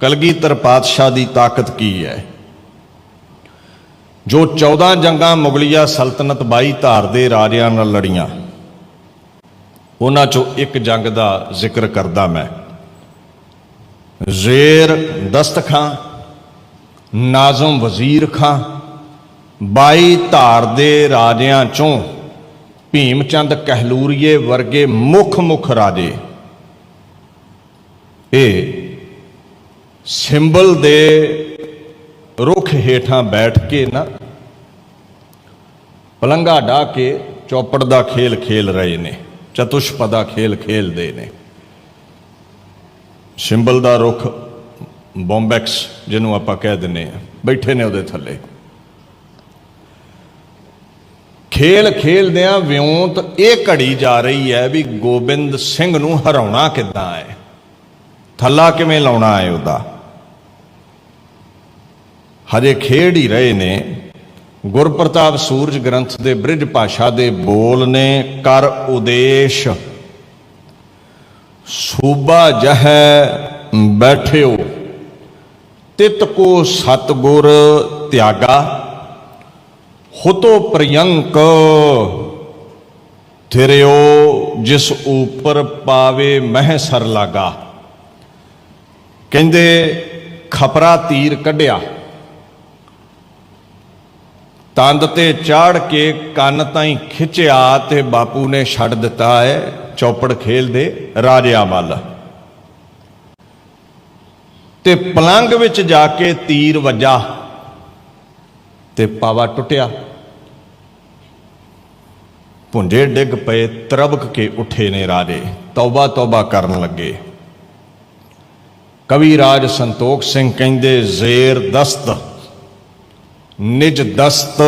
ਕਲਗੀਧਰ ਪਾਤਸ਼ਾਹ ਦੀ ਤਾਕਤ ਕੀ ਹੈ? ਜੋ 14 ਜੰਗਾਂ ਮੁਗਲਿਆ ਸਲਤਨਤ 22 ਧਾਰ ਦੇ ਰਾਜਿਆਂ ਨਾਲ ਲੜੀਆਂ, ਉਹਨਾਂ ਚੋਂ ਇੱਕ ਜੰਗ ਦਾ ਜ਼ਿਕਰ ਕਰਦਾ ਮੈਂ। ਜ਼ੇਰ ਦਸਤ ਖਾਂ ਨਾਜ਼ਮ ਵਜ਼ੀਰ ਖਾਂ 22 ਧਾਰ ਦੇ ਰਾਜਿਆਂ ਚੋਂ ਭੀਮ ਚੰਦ ਕਹਿਲੂਰੀਏ ਵਰਗੇ ਮੁੱਖ ਮੁੱਖ ਰਾਜੇ। ਇਹ ਸਿੰਬਲ ਦੇ ਰੁੱਖ ਹੇਠਾਂ ਬੈਠ ਕੇ ਨਾ ਪਲੰਗਾ ਢਾ ਕੇ ਚੌਪੜ ਦਾ ਖੇਲ ਖੇਲ ਰਹੇ ਨੇ ਚਤੁਸ਼ਪਦਾ ਖੇਲ ਖੇਲਦੇ ਨੇ। ਸਿੰਬਲ ਦਾ ਰੁੱਖ ਬੰਬੈਕਸ ਜਿਹਨੂੰ ਆਪਾਂ ਕਹਿ ਦਿੰਨੇ ਆ ਬੈਠੇ ਨੇ ਉਹਦੇ ਥੱਲੇ। ਖੇਲ ਖੇਲਦਿਆਂ ਵਿਉਂਤ ਇਹ ਘੜੀ ਜਾ ਰਹੀ ਹੈ ਵੀ ਗੋਬਿੰਦ ਸਿੰਘ ਨੂੰ ਹਰਾਉਣਾ ਕਿੱਦਾਂ ਹੈ? ਥੱਲਾ ਕਿਵੇਂ ਲਾਉਣਾ ਹੈ ਉਹਦਾ? ਹਜੇ ਖੇਡ ਹੀ ਰਹੇ ਨੇ। ਗੁਰਪ੍ਰਤਾਪ ਸੂਰਜ ਗ੍ਰੰਥ ਦੇ ਬ੍ਰਿਜ ਭਾਸ਼ਾ ਦੇ ਬੋਲ ਨੇ ਕਰ ਉਦੇਸ਼। ਸੂਬਾ ਜਹੈ ਬੈਠਿਓ, ਤਿਤ ਕੋ ਸਤਗੁਰ ਤਿਆਗਾ, ਹੁਤੋ ਪ੍ਰਿਯੰਕ ਥਿਰਿਓ, ਜਿਸ ਉਪਰ ਪਾਵੇ ਮਹਿ ਸਰ ਲਾਗਾ। ਕਹਿੰਦੇ ਖਪਰਾ ਤੀਰ ਕੱਢਿਆ। ਤੰਦ ਤੇ ਚਾੜ ਕੇ ਕੰਨ ਤਾਈਂ ਖਿੱਚਿਆ ਤੇ ਬਾਪੂ ਨੇ ਛੱਡ ਦਿੱਤਾ ਹੈ। ਚੌਪੜ ਖੇਲ ਦੇ ਰਾਜਿਆਂ ਵੱਲ। ਤੇ ਪਲੰਗ ਵਿੱਚ ਜਾ ਕੇ ਤੀਰ ਵੱਜਾ ਤੇ ਪਾਵਾ ਟੁੱਟਿਆ। ਭੁੰਜੇ ਡਿੱਗ ਪਏ, ਤਰਬਕ ਕੇ ਉੱਠੇ ਨੇ ਰਾਜੇ, ਤੌਬਾ ਤੌਬਾ ਕਰਨ ਲੱਗੇ। ਕਵੀ ਰਾਜ ਸੰਤੋਖ ਸਿੰਘ ਕਹਿੰਦੇ, ਜ਼ੇਰ ਦਸਤ ਨਿਜ ਦਸਤ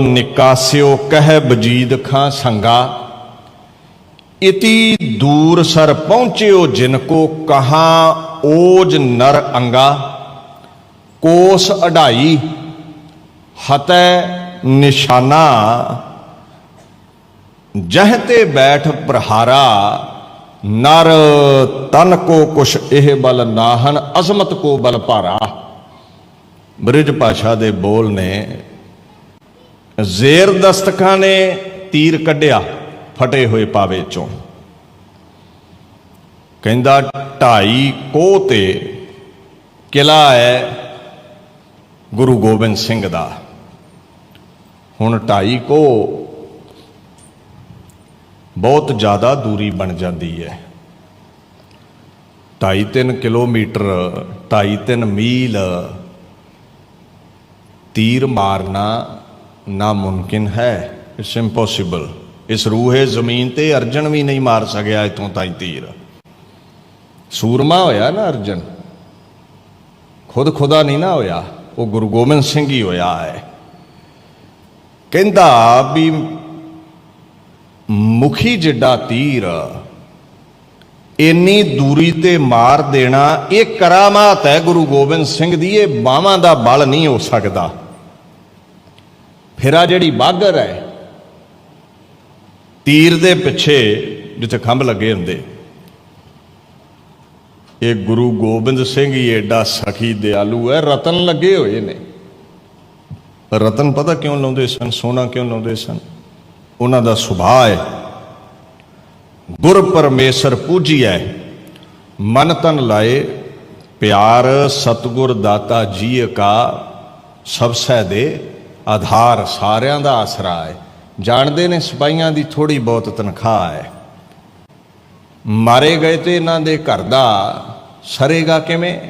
ਨਿਕਾਸਿਓ ਕਹਿ ਬਜੀਦ ਖਾਂ ਸੰਗਾ। ਇਤੀ ਦੂਰ ਸਰ ਪਹੁੰਚਿਓ ਜਿਨ ਕੋ ਕਹਾ ਓਜ ਨਰ ਅੰਗਾ। ਕੋਸ ਅਢਾਈ, ਹਤੈ ਨਿਸ਼ਾਨਾ। ਜਹ ਤੇ ਬੈਠ ਪ੍ਰਹਾਰਾ, ਨਰ ਤਨ ਕੋ ਕੁਛ ਇਹ ਬਲ ਨਾਹਨ, ਅਜ਼ਮਤ ਕੋ ਬਲ ਭਾਰਾ। ਬ੍ਰਿਜ ਭਾਸ਼ਾ ਦੇ ਬੋਲ ਨੇ ਜ਼ੇਰ ਦਸਤਕਾਂ ਨੇ ਤੀਰ ਕੱਢਿਆ ਫਟੇ ਹੋਏ ਪਾਵੇ ਚੋਂ। ਕਹਿੰਦਾ, ਢਾਈ ਕੋਹ ਤੇ ਕਿਲਾ ਹੈ ਗੁਰੂ ਗੋਬਿੰਦ ਸਿੰਘ ਦਾ। ਹੁਣ ਢਾਈ ਕੋਹ ਬਹੁਤ ਜ਼ਿਆਦਾ ਦੂਰੀ ਬਣ ਜਾਂਦੀ ਹੈ। 2.5 ਕਿਲੋਮੀਟਰ 2.5 ਮੀਲ ਤੀਰ ਮਾਰਨਾ ਨਾਮੁਮਕਿਨ ਹੈ। ਇਟਸ ਇੰਪੋਸੀਬਲ ਇਸ ਰੂਹੇ ਜ਼ਮੀਨ ਤੇ ਅਰਜਨ ਵੀ ਨਹੀਂ ਮਾਰ ਸਕਿਆ ਇਤੋਂ ਤਾਈ ਤੀਰ। ਸੂਰਮਾ ਹੋਇਆ ਨਾ ਅਰਜਨ। ਖੁਦ ਖੁਦਾ ਨਹੀਂ ਨਾ ਹੋਇਆ। ਉਹ ਗੁਰੂ ਗੋਬਿੰਦ ਸਿੰਘ ਹੀ ਹੋਇਆ ਹੈ। ਕਹਿੰਦਾ ਵੀ ਮੁਖੀ ਜਿੱਡਾ ਤੀਰ, ਇੰਨੀ ਦੂਰੀ ਤੇ ਮਾਰ ਦੇਣਾ, ਇਹ ਕਰਾਮਾਤ ਹੈ ਗੁਰੂ ਗੋਬਿੰਦ ਸਿੰਘ ਦੀ। ਇਹ ਬਾਹਾਂ ਦਾ ਬਲ ਨਹੀਂ ਹੋ ਸਕਦਾ। ਫਿਰ ਆ ਜਿਹੜੀ ਬਾਗਰ ਹੈ, ਤੀਰ ਦੇ ਪਿੱਛੇ ਜਿੱਥੇ ਖੰਭ ਲੱਗੇ ਹੁੰਦੇ, ਇਹ ਗੁਰੂ ਗੋਬਿੰਦ ਸਿੰਘ ਹੀ ਐਡਾ ਸਖੀ ਦਿਆਲੂ ਹੈ, ਰਤਨ ਲੱਗੇ ਹੋਏ ਨੇ। ਰਤਨ ਪਤਾ ਕਿਉਂ ਲਾਉਂਦੇ ਸਨ, ਸੋਨਾ ਕਿਉਂ ਲਾਉਂਦੇ ਸਨ? ਉਹਨਾਂ ਦਾ ਸੁਭਾਅ ਹੈ, ਗੁਰ ਪਰਮੇਸ਼ਰ ਪੂਜੀਐ ਮਨ ਤਨ ਲਾਏ, ਪਿਆਰ ਸਤਗੁਰ ਦਾਤਾ ਜੀ ਕਾ ਸਹਿ ਦੇ। ਆਧਾਰ ਸਾਰਿਆਂ ਦਾ ਆਸਰਾ ਹੈ। ਜਾਣਦੇ ਨੇ ਸਿਪਾਹੀਆਂ ਦੀ ਥੋੜੀ ਬਹੁਤ ਤਨਖਾਹ ਹੈ। ਮਾਰੇ ਗਏ ਤੇ ਇਹਨਾਂ ਦੇ ਘਰ ਦਾ ਸਰੇਗਾ ਕਿਵੇਂ?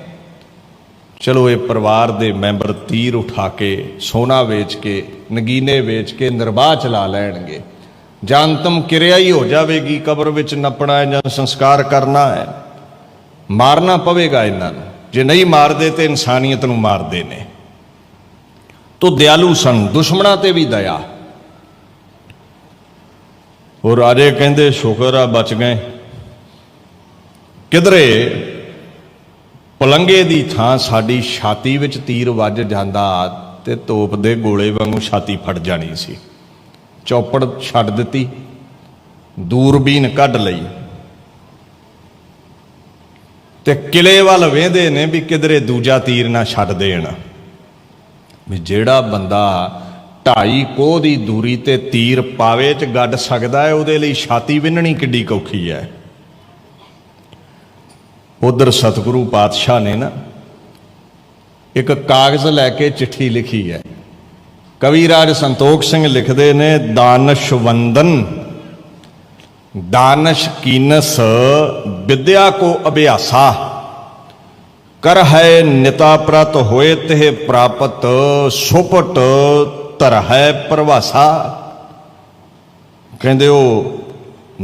ਚਲੋ ਇਹ ਪਰਿਵਾਰ ਦੇ ਮੈਂਬਰ ਤੀਰ ਉਠਾ ਕੇ, ਸੋਨਾ ਵੇਚ ਕੇ, ਨਗੀਨੇ ਵੇਚ ਕੇ ਨਿਰਵਾਹ ਚਲਾ ਲੈਣਗੇ। ਜਾਂ ਅੰਤਮ ਕਿਰਿਆ ਹੀ ਹੋ ਜਾਵੇਗੀ, ਕਬਰ ਵਿੱਚ ਨੱਪਣਾ ਹੈ ਜਾਂ ਸੰਸਕਾਰ ਕਰਨਾ ਹੈ। ਮਾਰਨਾ ਪਵੇਗਾ ਇਹਨਾਂ ਨੂੰ। ਜੇ ਨਹੀਂ ਮਾਰਦੇ ਤੇ ਇਨਸਾਨੀਅਤ ਨੂੰ ਮਾਰਦੇ ਨੇ। ਤੋ ਦਿਆਲੂ ਸਨ, ਦੁਸ਼ਮਣਾਂ ਤੇ ਵੀ ਦਇਆ। ਉਹ ਰਾਜੇ ਕਹਿੰਦੇ, ਸ਼ੁਕਰ ਆ, ਬਚ ਗਏ। ਕਿਧਰੇ, ਪਲੰਗੇ ਦੀ ਥਾਂ ਸਾਡੀ ਛਾਤੀ ਵਿੱਚ ਤੀਰ ਵੱਜ ਜਾਂਦਾ ਤੇ ਤੋਪ ਦੇ ਗੋਲੇ ਵਾਂਗੂ ਛਾਤੀ ਫਟ ਜਾਣੀ ਸੀ। ਚੌਪੜ ਛੱਡ ਦਿੱਤੀ, ਦੂਰਬੀਨ ਕੱਢ ਲਈ। ਤੇ ਕਿਲੇ ਵੱਲ ਵੇਂਦੇ ਨੇ ਵੀ ਕਿਧਰੇ ਦੂਜਾ ਤੀਰ ਨਾ ਛੱਡ ਦੇਣ। ਵੀ ਜਿਹੜਾ ਬੰਦਾ ਢਾਈ ਕੋਹ ਦੀ ਦੂਰੀ ਤੇ ਤੀਰ ਪਾਵੇ ਚ ਗੱਡ ਸਕਦਾ ਹੈ, ਉਹਦੇ ਲਈ ਛਾਤੀ ਵਿੰਨਣੀ ਕਿੱਡੀ ਕੌਖੀ ਹੈ। ਉਧਰ ਸਤਿਗੁਰੂ ਪਾਤਸ਼ਾਹ ਨੇ ਨਾ ਇੱਕ ਕਾਗਜ਼ ਲੈ ਕੇ ਚਿੱਠੀ ਲਿਖੀ ਹੈ। ਕਵੀ ਰਾਜ ਸੰਤੋਖ ਸਿੰਘ ਲਿਖਦੇ ਨੇ ਦਾਨਸ਼ਵੰਦਨ ਦਾਨਸ਼ ਕੀਨਸ, ਵਿਦਿਆ ਕੋ ਅਭਿਆਸਾ। ਕਰ ਹੈ ਨਿਤਾ ਪ੍ਰਤ ਹੋਏ ਤੇ ਪ੍ਰਾਪਤ, ਸੁਪਟ ਧਰ ਹੈ ਪ੍ਰਵਾਸਾ। ਕਹਿੰਦੇ ਉਹ,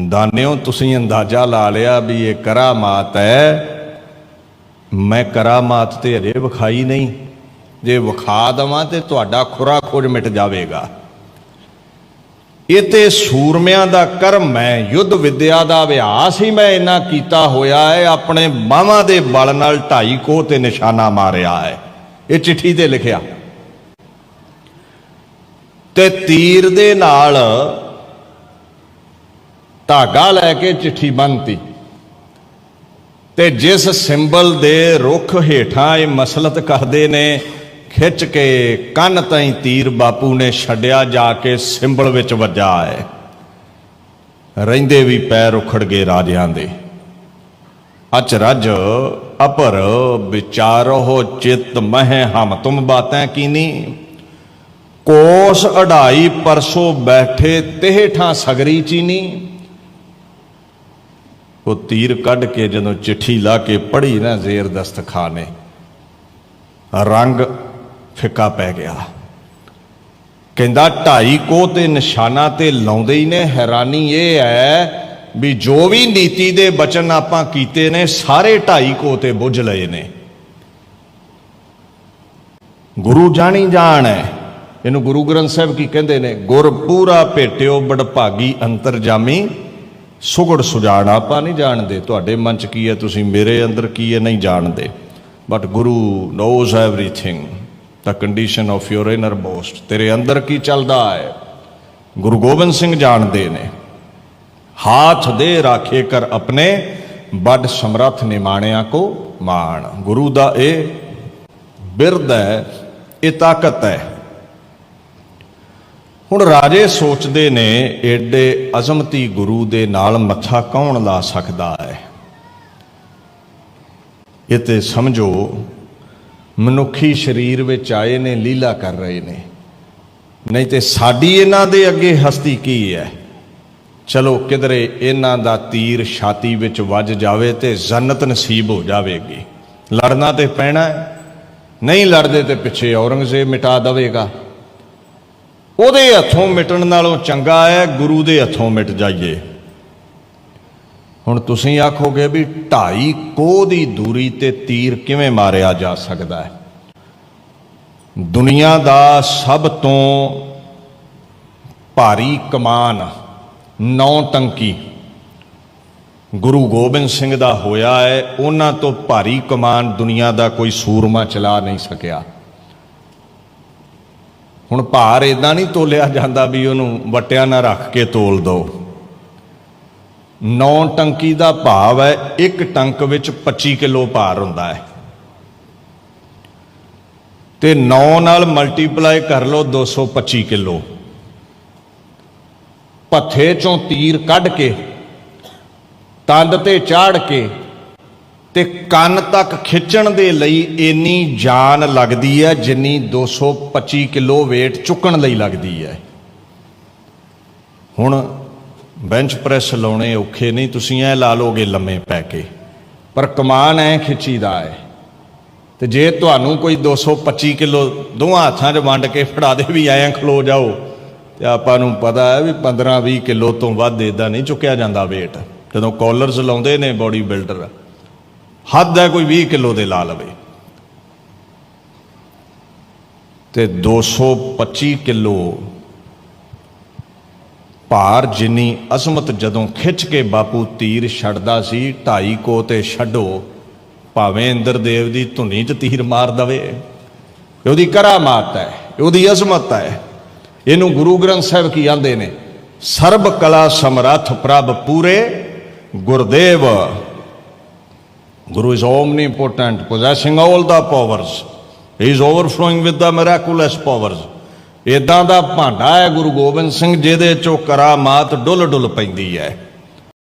ਦਾਨਿਓ, ਤੁਸੀਂ ਅੰਦਾਜ਼ਾ ਲਾ ਲਿਆ ਵੀ ਇਹ ਕਰਾਮਾਤ ਹੈ। ਮੈਂ ਕਰਾਮਾਤ ਤੇ ਹਜੇ ਵਿਖਾਈ ਨਹੀਂ। ਜੇ ਵਿਖਾ ਦਵਾਂ ਤੇ ਤੁਹਾਡਾ ਖੁਰਾ ਖੋਜ ਮਿਟ ਜਾਵੇਗਾ। ਇਹ ਤੇ ਸੂਰਮਿਆਂ ਦਾ ਕਰਮ ਹੈ ਯੁੱਧ ਵਿਦਿਆ ਦਾ ਅਭਿਆਸ ਹੀ ਮੈਂ ਇਹਨਾਂ ਕੀਤਾ ਹੋਇਆ ਹੈ, ਆਪਣੇ ਬਾਹਾਂ ਦੇ ਬਲ ਨਾਲ ਢਾਈ ਕੋਹ ਤੇ ਨਿਸ਼ਾਨਾ ਮਾਰਿਆ ਹੈ। ਇਹ ਚਿੱਠੀ ਤੇ ਲਿਖਿਆ। ਤੇ ਤੀਰ ਦੇ ਨਾਲ ਧਾਗਾ ਲੈ ਕੇ ਚਿੱਠੀ ਬੰਨਤੀ। ਤੇ ਜਿਸ ਸਿੰਬਲ ਦੇ ਰੁੱਖ ਹੇਠਾਂ ਇਹ ਮਸਲਤ ਕਰਦੇ ਨੇ ਖਿੱਚ ਕੇ ਕੰਨ ਤਾਈ ਤੀਰ ਬਾਪੂ ਨੇ ਛੱਡਿਆ ਜਾ ਕੇ ਸਿੰਬਲ ਵਿੱਚ ਵੱਜਾ ਹੈ ਰਹਿੰਦੇ ਵੀ ਪੈਰ ਉਖੜ ਗਏ ਰਾਜਿਆਂ ਦੇ। ਅਚਰਜ ਅਪਰ ਵਿਚਾਰੋ ਚਿਤ ਮਹਿ ਹਮ ਤੁਮ ਬਾਤਾਂ ਕੀਨੀ। ਕੋਸ ਅਢਾਈ ਪਰਸੋ ਬੈਠੇ ਤਿਹ ਸਗਰੀ ਚੀਨੀ। ਉਹ ਤੀਰ ਕੱਢ ਕੇ ਜਦੋਂ ਚਿੱਠੀ ਲਾ ਕੇ ਪੜ੍ਹੀ ਨਾ ਜ਼ੇਰ ਦਸਤਖਾ ਨੇ ਰੰਗ ਫਿੱਕਾ ਪੈ ਗਿਆ। ਕਹਿੰਦਾ, ਢਾਈ ਕੋ ਤੇ ਨਿਸ਼ਾਨਾ ਤੇ ਲਾਉਂਦੇ ਹੀ ਨੇ, ਹੈਰਾਨੀ ਇਹ ਹੈ ਵੀ ਜੋ ਵੀ ਨੀਤੀ ਦੇ ਬਚਨ ਆਪਾਂ ਕੀਤੇ ਨੇ, ਸਾਰੇ ਢਾਈ ਕੋ ਤੇ ਬੁੱਝ ਲਏ ਨੇ। ਗੁਰੂ ਜਾਣੀ ਜਾਣ ਹੈ। ਇਹਨੂੰ ਗੁਰੂ ਗ੍ਰੰਥ ਸਾਹਿਬ ਕੀ ਕਹਿੰਦੇ ਨੇ? ਗੁਰ ਪੂਰਾ ਭੇਟਿਓ ਬੜਭਾਗੀ ਅੰਤਰਜਾਮੀ ਸੁਗੜ ਸੁਜਾਣ ਆਪਾਂ ਨਹੀਂ ਜਾਣਦੇ। ਤੁਹਾਡੇ ਮਨ ਚ ਕੀ ਹੈ? ਤੁਸੀਂ ਮੇਰੇ ਅੰਦਰ ਕੀ ਹੈ? ਨਹੀਂ ਜਾਣਦੇ। But guru knows everything the condition of your inner boast ਤੇਰੇ ਅੰਦਰ ਕੀ ਚੱਲਦਾ ਹੈ? ਗੁਰੂ ਗੋਬਿੰਦ ਸਿੰਘ ਜਾਣਦੇ ਨੇ। ਹਾਥ ਦੇ ਰਾਖੇ ਕਰ ਆਪਣੇ, ਵੱਡ ਸਮਰੱਥ ਨਿਮਾਣਿਆਂ ਕੋ ਮਾਣ। ਗੁਰੂ ਦਾ ਇਹ ਬਿਰਦ ਹੈ, ਇਹ ਤਾਕਤ ਹੈ। ਹੁਣ ਰਾਜੇ ਸੋਚਦੇ ਨੇ, ਏਡੇ ਅਜ਼ਮਤੀ ਗੁਰੂ ਦੇ ਨਾਲ ਮੱਥਾ ਕੌਣ ਲਾ ਸਕਦਾ ਹੈ? ਇਹ ਤੇ ਸਮਝੋ ਮਨੁੱਖੀ ਸਰੀਰ ਵਿੱਚ ਆਏ ਨੇ, ਲੀਲਾ ਕਰ ਰਹੇ ਨੇ। ਨਹੀਂ ਤੇ ਸਾਡੀ ਇਹਨਾਂ ਦੇ ਅੱਗੇ ਹਸਤੀ ਕੀ ਹੈ? ਚਲੋ ਕਿਧਰੇ ਇਹਨਾਂ ਦਾ ਤੀਰ ਛਾਤੀ ਵਿੱਚ ਵੱਜ ਜਾਵੇ ਤੇ ਜੰਨਤ ਨਸੀਬ ਹੋ ਜਾਵੇਗੀ। ਲੜਨਾ ਤੇ ਪੈਣਾ ਹੈ, ਨਹੀਂ ਲੜਦੇ ਤੇ ਪਿੱਛੇ ਔਰੰਗਜ਼ੇਬ ਮਿਟਾ ਦੇਵੇਗਾ। ਉਹਦੇ ਹੱਥੋਂ ਮਿਟਣ ਨਾਲੋਂ ਚੰਗਾ ਹੈ, ਗੁਰੂ ਦੇ ਹੱਥੋਂ ਮਿਟ ਜਾਈਏ। ਹੁਣ ਤੁਸੀਂ ਆਖੋਗੇ ਵੀ ਢਾਈ ਕੋਹ ਦੀ ਦੂਰੀ ਤੇ ਤੀਰ ਕਿਵੇਂ ਮਾਰਿਆ ਜਾ ਸਕਦਾ ਹੈ? ਦੁਨੀਆ ਦਾ ਸਭ ਤੋਂ ਭਾਰੀ ਕਮਾਨ, ਨੌ ਟੰਕੀ ਗੁਰੂ ਗੋਬਿੰਦ ਸਿੰਘ ਦਾ ਹੋਇਆ ਹੈ। ਉਹਨਾਂ ਤੋਂ ਭਾਰੀ ਕਮਾਨ ਦੁਨੀਆ ਦਾ ਕੋਈ ਸੂਰਮਾ ਚਲਾ ਨਹੀਂ ਸਕਿਆ। ਹੁਣ ਭਾਰ ਇਦਾਂ ਨਹੀਂ ਤੋਲਿਆ ਜਾਂਦਾ ਵੀ ਉਹਨੂੰ ਵਟਿਆਂ ਨਾਲ ਰੱਖ ਕੇ ਤੋਲ ਦੋ। ਨੌ ਟੰਕੀ ਦਾ ਭਾਵ ਹੈ, ਇੱਕ ਟੰਕ ਵਿੱਚ 25 ਕਿਲੋ ਭਾਰ ਹੁੰਦਾ ਹੈ। ਤੇ 9 ਨਾਲ ਮਲਟੀਪਲਾਈ ਕਰ ਲਓ 225 ਕਿਲੋ। ਪੱਥੇ ਚੋਂ ਤੀਰ ਕੱਢ ਕੇ, ਤੰਦ ਤੇ ਚਾੜ ਕੇ, ਤੇ ਕੰਨ ਤੱਕ ਖਿੱਚਣ ਦੇ ਲਈ ਇੰਨੀ ਜਾਨ ਲੱਗਦੀ ਹੈ, ਜਿੰਨੀ 225 ਕਿਲੋ weight ਚੁੱਕਣ ਲਈ ਲੱਗਦੀ ਹੈ। ਹੁਣ ਬੈਂਚ ਪ੍ਰੈਸ ਲਾਉਣੇ ਔਖੇ ਨਹੀਂ ਤੁਸੀਂ ਐ ਲਾ ਲੋਗੇ ਲੰਮੇ ਪੈ ਕੇ। ਪਰ ਕਮਾਨ ਐ ਖਿੱਚੀਦਾ ਹੈ ਤੇ ਜੇ ਤੁਹਾਨੂੰ ਕੋਈ 225 ਕਿਲੋ ਦੋਹਾਂ ਹੱਥਾਂ 'ਚ ਵੰਡ ਕੇ ਫੜਾ ਦੇ ਵੀ ਐਂ ਖਲੋ ਜਾਓ, ਤੇ ਆਪਾਂ ਨੂੰ ਪਤਾ ਹੈ ਵੀ 15 20 ਕਿਲੋ ਤੋਂ ਵੱਧ ਇਦਾਂ ਨਹੀਂ ਚੁੱਕਿਆ ਜਾਂਦਾ weight ਜਦੋਂ ਕਾਲਰਸ ਲਾਉਂਦੇ ਨੇ ਬੋਡੀ ਬਿਲਡਰ ਹੱਦ ਹੈ ਕੋਈ 20 ਕਿਲੋ ਦੇ ਲਾ ਲਵੇ। ਤੇ 225 ਕਿਲੋ ਭਾਰ ਜਿੰਨੀ ਅਸਮਤ ਜਦੋਂ ਖਿੱਚ ਕੇ ਬਾਪੂ ਤੀਰ ਛੱਡਦਾ ਸੀ ਢਾਈ ਕੋ ਤੇ ਛੱਡੋ ਭਾਵੇਂ ਇੰਦਰ ਦੇਵ ਦੀ ਧੁਨੀ 'ਚ ਤੀਰ ਮਾਰ ਦਵੇ ਇਹ ਉਹਦੀ ਕਰਾਮਾਤ ਹੈ ਉਹਦੀ ਅਜ਼ਮਤ ਹੈ ਇਹਨੂੰ ਗੁਰੂ ਗ੍ਰੰਥ ਸਾਹਿਬ ਕੀ ਆਂਦੇ ਨੇ ਸਰਬ ਕਲਾ ਸਮਰੱਥ ਪ੍ਰਭ ਪੂਰੇ Gurdev guru is omnipotent, possessing all ਦਾ powers. He is overflowing with the miraculous powers. ਇਦਾਂ ਦਾ ਭਾਂਡਾ ਹੈ ਗੁਰੂ ਗੋਬਿੰਦ ਸਿੰਘ ਜਿਹਦੇ ਚੋਂ ਕਰਾਮਾਤ ਡੁੱਲ ਡੁੱਲ ਪੈਂਦੀ ਹੈ।